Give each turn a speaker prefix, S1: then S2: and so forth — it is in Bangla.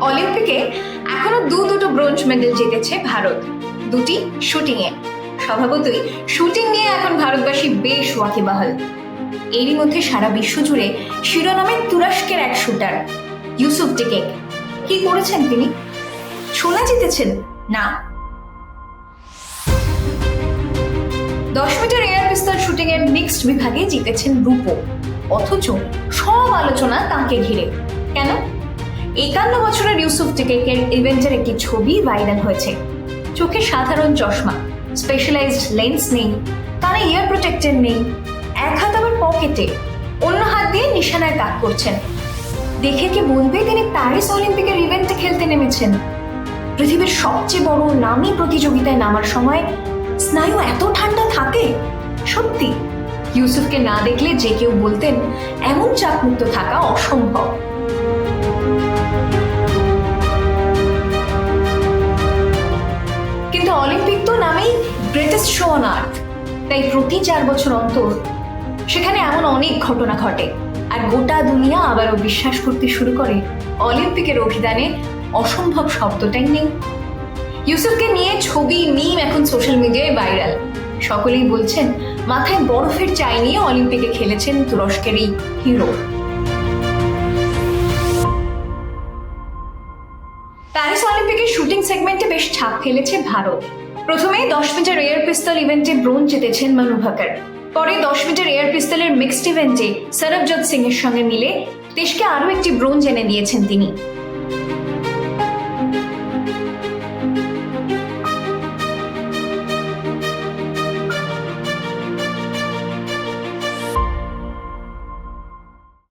S1: অলিম্পিকে এখনও দু দুটো ব্রোঞ্জ মেডেল জিতেছে ভারত। দুটি শুটিং এ স্বভাবতই শুটিং নিয়ে এখন ভারতবাসী বেশ ওয়াকিবাহাল। এরই মধ্যে সারা বিশ্ব জুড়ে শিরোনামে তুরস্কের এক শুটার, ইউসুফ টিকেক। কি করেছেন তিনি? সোনা জিতেছেন? না। দশ মিটার এয়ার পিস্তল শুটিং এর মিক্সড বিভাগে জিতেছেন রূপো। অথচ সব আলোচনা তাঁকে ঘিরে। কেন? একান্ন বছরের ইউসুফ টিকেকের ইভেন্টের একটি ছবি ভাইরাল হয়েছে। চোখে সাধারণ চশমা স্পেশালাইজড লেন্স নেই, কানে ইয়ার প্রোটেক্টর নেই, এক হাত আবার পকেটে অন্য হাত দিয়ে নিশানায় তাক করছেন। দেখে কি বলবে তিনি প্যারিস অলিম্পিকের ইভেন্টে খেলতে নেমেছেন? পৃথিবীর সবচেয়ে বড় নামী প্রতিযোগিতায় নামার সময় স্নায়ু এত ঠান্ডা থাকে ইউসুফকে না দেখলে যে কেউ বলতেন, এমন চাপমুক্ত থাকা অসম্ভব। কিন্তু অলিম্পিক তো নামেই গ্রেটেস্ট শো অন আর্থ। তাই প্রতি চার বছর অন্তর সেখানে এমন অনেক ঘটনা ঘটে, আর গোটা দুনিয়া আবারও বিশ্বাস করতে শুরু করে অলিম্পিকের অভিধানে অসম্ভব শব্দটাই নেই। ইউসুফকে নিয়ে ছবি, মিম এখন সোশ্যাল মিডিয়ায় ভাইরাল। সকলেই বলছেন মাথায় বরফের চাই নিয়ে অলিম্পিকে খেলেছেন তুরস্কের এই হিরো। প্যারিস অলিম্পিকের শুটিং সেগমেন্টে বেশ ছাপ ফেলেছে ভারত। প্রথমে দশ মিটার এয়ার পিস্তল ইভেন্টে ব্রোঞ্জ জিতেছেন মানু ভাকার। পরে দশ মিটার এয়ার পিস্তলের মিক্সড ইভেন্টে সরবজোৎ সিং এর সঙ্গে মিলে দেশকে আরও একটি ব্রোঞ্জ এনে দিয়েছেন তিনি।